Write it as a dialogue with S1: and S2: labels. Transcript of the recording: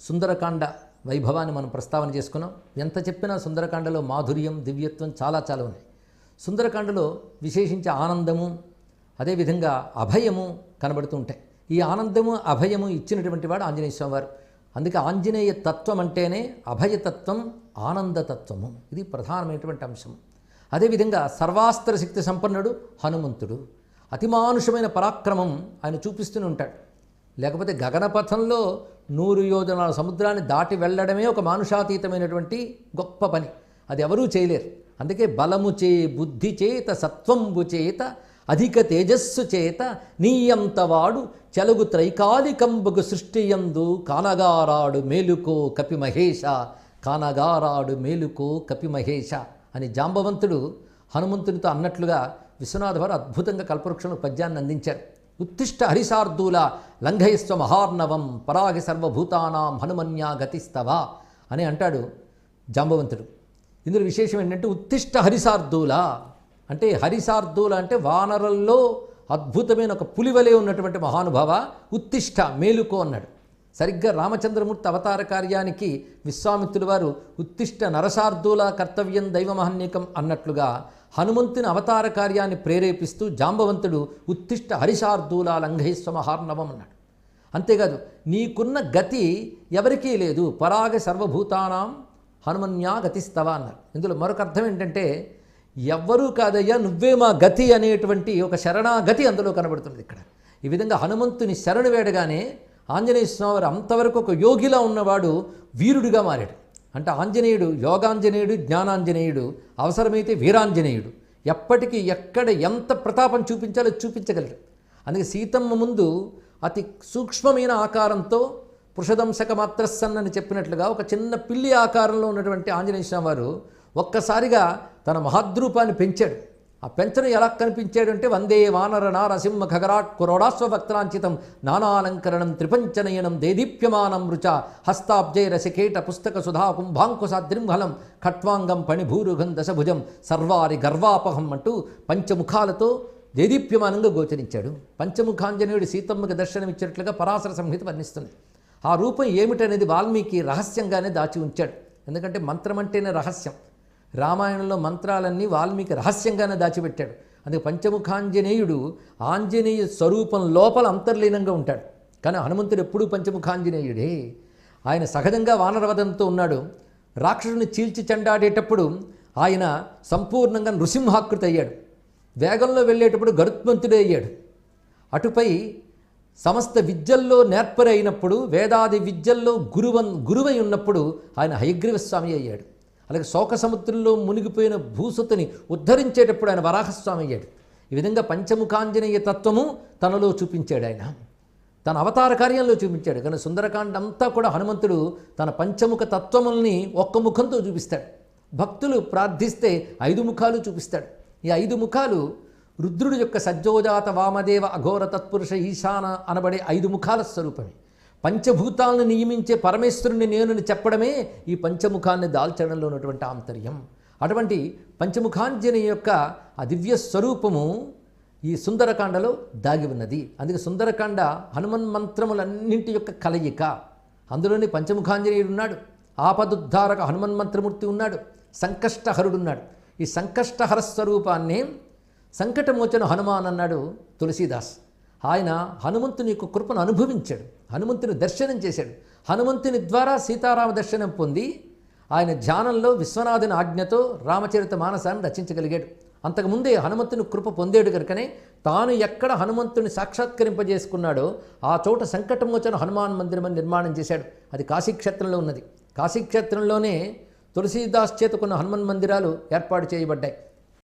S1: సుందరకాండ వైభవాన్ని మనం ప్రస్తావన చేసుకున్నాం. ఎంత చెప్పినా సుందరకాండలో మాధుర్యం దివ్యత్వం చాలా చాలా ఉన్నాయి. సుందరకాండలో విశేషించి ఆనందము అదేవిధంగా అభయము కనబడుతూ ఉంటాయి. ఈ ఆనందము అభయము ఇచ్చినటువంటి వాడు ఆంజనేయ స్వామివారు. అందుకే ఆంజనేయ తత్వం అంటేనే అభయతత్వం ఆనందతత్వము. ఇది ప్రధానమైనటువంటి అంశం అదేవిధంగా సర్వాస్త్ర శక్తి సంపన్నుడు హనుమంతుడు. అతిమానుషమైన పరాక్రమం ఆయన చూపిస్తూనే ఉంటాడు. లేకపోతే గగనపథంలో నూరు యోజనాల సముద్రాన్ని దాటి వెళ్ళడమే ఒక మానుషాతీతమైనటువంటి గొప్ప పని. అది ఎవరూ చేయలేరు. అందుకే బలము చే బుద్ధి చేత సత్వంబు చేత అధిక తేజస్సు చేత నీయంతవాడు చెలుగు త్రైకాలికంబుకు సృష్టియందు కానగారాడు మేలుకో కపిమహేష కానగారాడు మేలుకో కపిమహేష అని జాంబవంతుడు హనుమంతునితో అన్నట్లుగా విశ్వనాథ వారు అద్భుతంగా కల్పవృక్షంలో పద్యాన్ని అందించారు. ఉత్తిష్ట హరిశార్దూల లంఘయస్వ మహార్ణవం పరాగి సర్వభూతానాం హనుమన్యా గతిస్తవా అని అంటాడు జాంబవంతుడు. ఇందులో విశేషం ఏంటంటే ఉత్తిష్ట హరిశార్దూల అంటే హరిశార్దూల అంటే వానరుల్లో అద్భుతమైన ఒక పులివలే ఉన్నటువంటి మహానుభావ ఉత్తిష్ట మేలుకో అన్నాడు. సరిగ్గా రామచంద్రమూర్తి అవతార కార్యానికి విశ్వామిత్రులు వారు ఉత్తిష్ట నరసార్దూల కర్తవ్యం దైవమహన్యకం అన్నట్లుగా హనుమంతుని అవతార కార్యాన్ని ప్రేరేపిస్తూ జాంబవంతుడు ఉత్తిష్ట హరిశార్దూల లంఘైస్వ మహార్ణవం అన్నాడు అంతేకాదు నీకున్న గతి ఎవరికీ లేదు. పరాగ సర్వభూతానాం హనుమన్యా గతిస్తవ అన్నారు. ఇందులో మరొక అర్థం ఏంటంటే ఎవ్వరూ కాదయ్యా నువ్వే మా గతి అనేటువంటి ఒక శరణాగతి అందులో కనబడుతుంది ఇక్కడ. ఈ విధంగా హనుమంతుని శరణు వేడగానే ఆంజనేయ స్వామి అంతవరకు ఒక యోగిలా ఉన్నవాడు వీరుడిగా మారాడు. అంటే ఆంజనేయుడు యోగాంజనేయుడు జ్ఞానాంజనేయుడు అవసరమైతే వీరాంజనేయుడు. ఎప్పటికీ ఎక్కడ ఎంత ప్రతాపం చూపించాలో చూపించగలరు అందుకే సీతమ్మ ముందు అతి సూక్ష్మమైన ఆకారంతో పురుషదంశక మాత్రస్సన్ అని చెప్పినట్లుగా ఒక చిన్న పిల్లి ఆకారంలో ఉన్నటువంటి ఆంజనేయ స్వామి వారు ఒక్కసారిగా తన మహాద్రూపాన్ని పెంచాడు. ఆ పెంచను ఎలా కనిపించాడంటే వందే వానర నారసింహ ఖగరాట్ కురోడాస్వ భక్తరాంచితం నానాలంకరణం త్రిపంచనయనం దేదీప్యమానం రుచ హస్తాబ్జై రసికేట పుస్తక సుధా కుంభాంకుశాద్రింహలం ఖట్వాంగం పణిభూరుగం దశభుజం సర్వారి గర్వాపహం అంటూ పంచముఖాలతో దేదీప్యమానంగా గోచరించాడు. పంచముఖాంజనేయుడు సీతమ్మకి దర్శనమిచ్చినట్లుగా పరాశర సంహిత వర్ణిస్తుంది. ఆ రూపం ఏమిటనేది వాల్మీకి రహస్యంగానే దాచి ఉంచాడు. ఎందుకంటే మంత్రం అంటేనే రహస్యం. రామాయణంలో మంత్రాలన్నీ వాల్మీకి రహస్యంగానే దాచిపెట్టాడు. అందుకే పంచముఖాంజనేయుడు ఆంజనేయ స్వరూపం లోపల అంతర్లీనంగా ఉంటాడు. కానీ హనుమంతుడు ఎప్పుడూ పంచముఖాంజనేయుడే. ఆయన సహజంగా వానరవదంతో ఉన్నాడు. రాక్షసుని చీల్చి చెండాడేటప్పుడు ఆయన సంపూర్ణంగా నృసింహాకృతి అయ్యాడు. వేగంలో వెళ్ళేటప్పుడు గరుత్మంతుడే అయ్యాడు. అటుపై సమస్త విద్యల్లో నేర్పరి అయినప్పుడు వేదాది విద్యల్లో గురువన్ గురువై ఉన్నప్పుడు ఆయన హయగ్రీవ స్వామి అయ్యాడు. అలాగే శోక సముద్రంలో మునిగిపోయిన భూసుతని ఉద్ధరించేటప్పుడు ఆయన వరాహస్వామి అయ్యాడు. ఈ విధంగా పంచముఖాంజనేయ తత్వము తనలో చూపించాడు ఆయన. తన అవతార కార్యంలో చూపించాడు. కానీ సుందరకాండ అంతా కూడా హనుమంతుడు తన పంచముఖ తత్వముల్ని ఒక్క ముఖంతో చూపిస్తాడు. భక్తులు ప్రార్థిస్తే ఐదు ముఖాలు చూపిస్తాడు. ఈ ఐదు ముఖాలు రుద్రుడి యొక్క సజ్జోజాత వామదేవ అఘోర తత్పురుష ఈశాన అనబడే ఐదు ముఖాల స్వరూపమే. పంచభూతాలను నియమించే పరమేశ్వరుని నేనని చెప్పడమే ఈ పంచముఖాన్ని దాల్చడంలో ఉన్నటువంటి ఆంతర్యం. అటువంటి పంచముఖాంజని యొక్క ఆ దివ్య స్వరూపము ఈ సుందరకాండలో దాగి ఉన్నది. అందుకే సుందరకాండ హనుమన్ మంత్రములన్నింటి యొక్క కలయిక. అందులోనే పంచముఖాంజనేయుడు ఉన్నాడు. ఆపదుద్ధారక హనుమన్ మంత్రమూర్తి ఉన్నాడు. సంకష్టహరుడున్నాడు. ఈ సంకష్టహర స్వరూపాన్నే సంకటమోచన హనుమాన్ అన్నాడు తులసీదాస్. ఆయన హనుమంతుని యొక్క కృపను అనుభవించాడు. హనుమంతుని దర్శనం చేశాడు. హనుమంతుని ద్వారా సీతారామ దర్శనం పొంది ఆయన ధ్యానంలో విశ్వనాథుని ఆజ్ఞతో రామచరిత మానసాన్ని రచించగలిగాడు. అంతకుముందే హనుమంతుని కృప పొందాడు కనుకనే తాను ఎక్కడ హనుమంతుని సాక్షాత్కరింపజేసుకున్నాడో ఆ చోట సంకటమోచన హనుమాన్ మందిరం అని నిర్మాణం చేశాడు. అది కాశీక్షేత్రంలో ఉన్నది. కాశీక్షేత్రంలోనే తులసీదాస్ చేతకున్న హనుమాన్ మందిరాలు ఏర్పాటు చేయబడ్డాయి.